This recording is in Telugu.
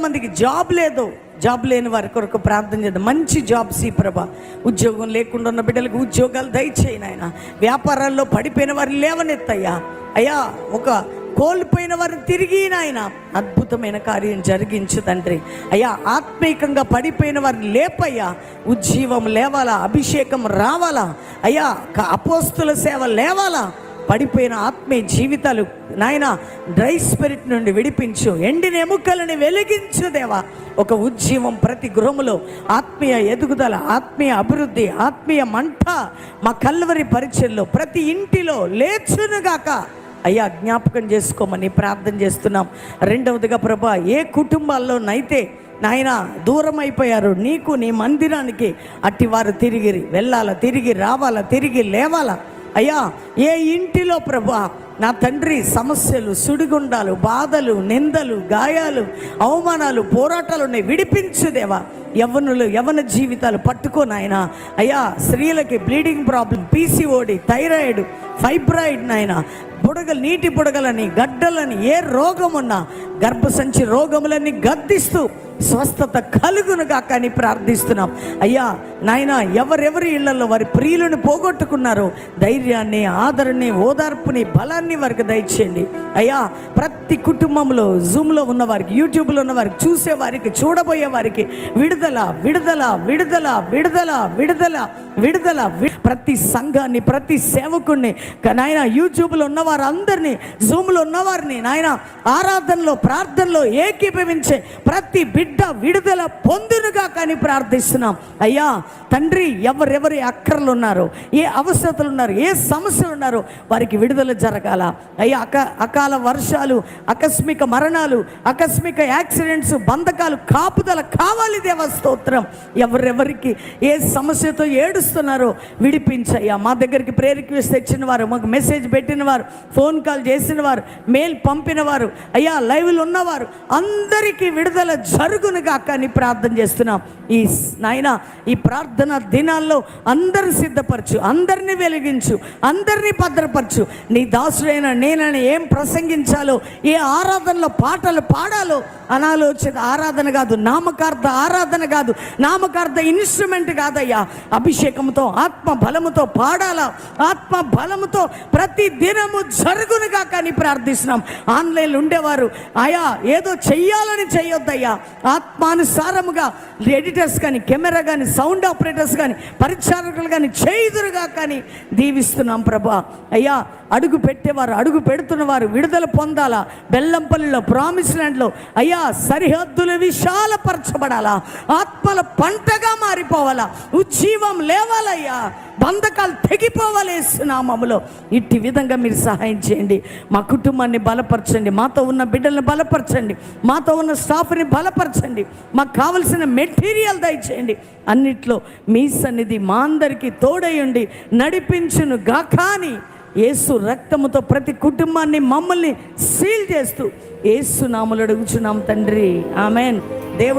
ఎంతమందికి జాబ్ లేదు. జాబ్ లేని వారి కొరకు ప్రార్థన చేద్దాం. మంచి జాబ్ సి ప్రభా. ఉద్యోగం లేకుండా ఉన్న బిడ్డలకు ఉద్యోగాలు దయచేయి నాయన. వ్యాపారాల్లో పడిపోయిన వారిని లేవనెత్తయ్యా. అయ్యా ఒక కోల్పోయిన వారిని తిరిగి నాయన. అద్భుతమైన కార్యం జరిగించు తండ్రి. అయ్యా ఆత్మీకంగా పడిపోయిన వారిని లేపయ్యా. ఉజ్జీవం లేవాలా? అభిషేకం రావాలా? అయ్యా క- అపోస్తుల సేవ లేవాలా? పడిపోయిన ఆత్మీయ జీవితాలు నాయన డ్రై స్పిరిట్ నుండి విడిపించు. ఎండిన ఎముకలని వెలిగించు దేవా. ఒక ఉజ్జీవం ప్రతి గృహములో. ఆత్మీయ ఎదుగుదల ఆత్మీయ అభివృద్ధి ఆత్మీయ మంట మా కల్వరి పరిచయంలో ప్రతి ఇంటిలో లేచునుగాక. అయ్యా జ్ఞాపకం చేసుకోమని ప్రార్థన చేస్తున్నాం. రెండవదిగా ప్రభా ఏ కుటుంబాల్లోనైతే నాయన దూరం అయిపోయారు నీకు నీ మందిరానికి అట్టి వారు తిరిగి వెళ్ళాలా తిరిగి రావాలా తిరిగి లేవాలా? అయ్యా ఏ ఇంటిలో ప్రభా నా తండ్రి సమస్యలు సుడిగుండాలు బాధలు నిందలు గాయాలు అవమానాలు పోరాటాలు ఉన్నాయి. విడిపించుదేవా యవ్వనులు యవన జీవితాలు పట్టుకోనాయన అయ్యా స్త్రీలకి bleeding problem PCOD thyroid fibroid నాయన. బుడగలు నీటి బుడగలని గడ్డలని ఏ రోగమున్నా గర్భసంచి రోగములన్నీ గద్దిస్తూ స్వస్థత కలుగునుగా కానీ ప్రార్థిస్తున్నాం. అయ్యా నాయన ఎవరెవరి ఇళ్ళలో వారి ప్రియులను పోగొట్టుకున్నారో ధైర్యాన్ని ఆదరణని ఓదార్పుని బలాన్ని వారికి దయచేయండి. అయ్యా ప్రతి కుటుంబంలో జూమ్లో ఉన్న వారికి యూట్యూబ్లో ఉన్న వారికి చూసే వారికి చూడబోయే వారికి విడుదల విడుదల విడుదల విడుదల విడుదల విడుదల వి- ప్రతి సంఘాన్ని ప్రతి సేవకుణ్ణి నాయన యూట్యూబ్లో ఉన్న వారందరినీ జూమ్లో ఉన్నవారిని నాయన ఆరాధనలో ప్రార్థనలో ఏకీభవించే ప్రతి బిడ్డ విడుదల పొందునుగా కానీ ప్రార్థిస్తున్నాం. అయ్యా తండ్రి ఎవరెవరి అక్కర్లు ఉన్నారో ఏ అవసరతలు ఉన్నారు ఏ సమస్యలు ఉన్నారో వారికి విడుదల జరగాల. అయ్యా అక అకాల వర్షాలు ఆకస్మిక మరణాలు ఆకస్మిక యాక్సిడెంట్స్ బంధకాలు కాపుదల కావాలి దేవ స్తోత్రం. ఎవరెవరికి ఏ సమస్యతో ఏడుస్తున్నారో విడిపించయ్యా. మా దగ్గరికి ప్రే రిక్వెస్ట్ తెచ్చిన వారు మాకు మెసేజ్ పెట్టిన వారు ఫోన్ కాల్ చేసిన వారు మెయిల్ పంపిన వారు అయ్యా లైవ్లో ఉన్నవారు అందరికీ విడుదల జరుగునుగా కానీ ప్రార్థన చేస్తున్నాం. ఈ నాయన ఈ ప్రార్థన దినాల్లో అందరిని సిద్ధపరచు అందరినీ వెలిగించు అందరినీ భద్రపరచు. నీ దాసుడైన నేనని ఏం ప్రసంగించాలో ఏ ఆరాధనలో పాటలు పాడాలో అనాలోచిత ఆరాధన కాదు నామకార్థ ఆరాధన కాదు నామకార్థ ఇన్స్ట్రుమెంట్ కాదయ్యా. అభిషేకంతో ఆత్మ బలముతో పాడాలా ఆత్మ బలముతో ప్రతి దినము జరుగునుగా కానీ ప్రార్థిస్తున్నాం. ఆన్లైన్లో ఉండేవారు అయా ఏదో చెయ్యాలని చేయొద్దయ్యా ఆత్మానుసారముగా ఎడిటర్స్ కానీ కెమెరా కానీ సౌండ్ ఆపరేటర్స్ కానీ పరిచారకులు కానీ చేయుదురుగా కానీ దీవిస్తున్నాం ప్రభా. అయ్యా అడుగు పెట్టేవారు అడుగు పెడుతున్నవారు విడుదల పొందాలా. బెల్లంపల్లిలో ప్రామిస్ ల్యాండ్లో అయ్యా సరిహద్దులు విశాలపరచబడాలా? ఆత్మల పంటగా మారిపోవాలా? ఉజ్జీవం లేవాలయ్యా. బంధకాలు తెగిపోవాలే నామములో ఇట్టి విధంగా మీరు సహాయం చేయండి. మా కుటుంబాన్ని బలపరచండి. మాతో ఉన్న బిడ్డల్ని బలపరచండి. మాతో ఉన్న స్టాఫ్ని బలపరచండి. మాకు కావలసిన మెటీరియల్ దయచేయండి. అన్నిట్లో మీ సన్నిధి మా అందరికీ తోడయుండి నడిపించును గాకాని యేసు రక్తముతో ప్రతి కుటుంబాన్ని మమ్మల్ని సీల్ చేస్తూ ఏసు నాములు అడుగుచున్నాం తండ్రి. ఆమెన్. దేవుడు